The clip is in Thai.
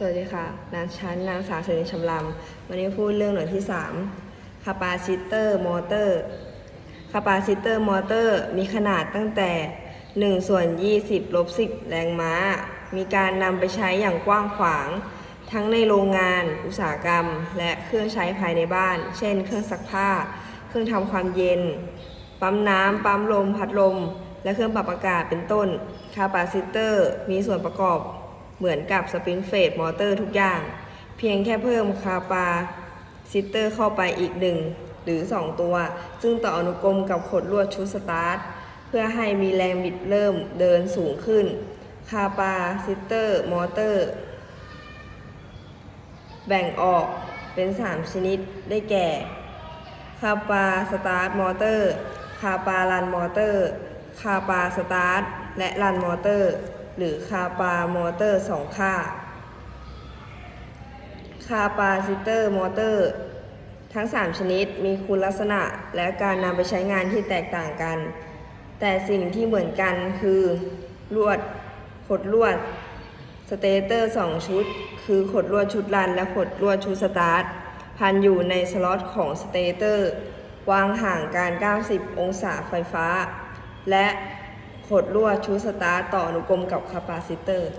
สวัสดีค่ะนางชั้นนางสาวเสนิชำลำวันนี้พูดเรื่องหน่วยที่3 capacitor motor capacitor motor มีขนาดตั้งแต่ 1 ส่วน 20 ลบ 10 แรงม้า มีการนำไปใช้อย่างกว้างขวาง ทั้งในโรงงาน อุตสาหกรรม และเครื่องใช้ภายในบ้าน เช่น เครื่องซักผ้า เครื่องทำความเย็น ปั๊มน้ำ ปั๊มลม พัดลม และเครื่องปรับอากาศเป็นต้น คาปาซิเตอร์มีส่วนประกอบ เหมือนกับสปริงเฟดมอเตอร์ทุกอย่าง เพียงแค่เพิ่มคาปาซิเตอร์เข้าไปอีกหนึ่งหรือ 2 ตัว ซึ่งต่ออนุกรมกับขดลวดชุดสตาร์ท เพื่อให้มีแรงบิดเริ่มเดินสูงขึ้น คาปาซิเตอร์มอเตอร์ แบ่งออกเป็น 3 ชนิดได้แก่ คาปาสตาร์ทมอเตอร์ คาปาลันมอเตอร์ คาปาสตาร์ทและลันมอเตอร์ หรือคาปามอเตอร์สองค่า คาปาซิเตอร์มอเตอร์ทั้ง 3 ชนิดมีคุณลักษณะและการนำไปใช้งานที่แตกต่างกัน แต่สิ่งที่เหมือนกันคือลวดขดลวดสเตเตอร์ 2 ชุด คือขดลวดชุดรัน และขดลวดชุดสตาร์ทพันอยู่ในสล็อตของสเตเตอร์ วางห่างการ 90 องศาไฟฟ้า และ ขดลวดชุดสตาร์ต่ออนุกรมกับคาปาซิเตอร์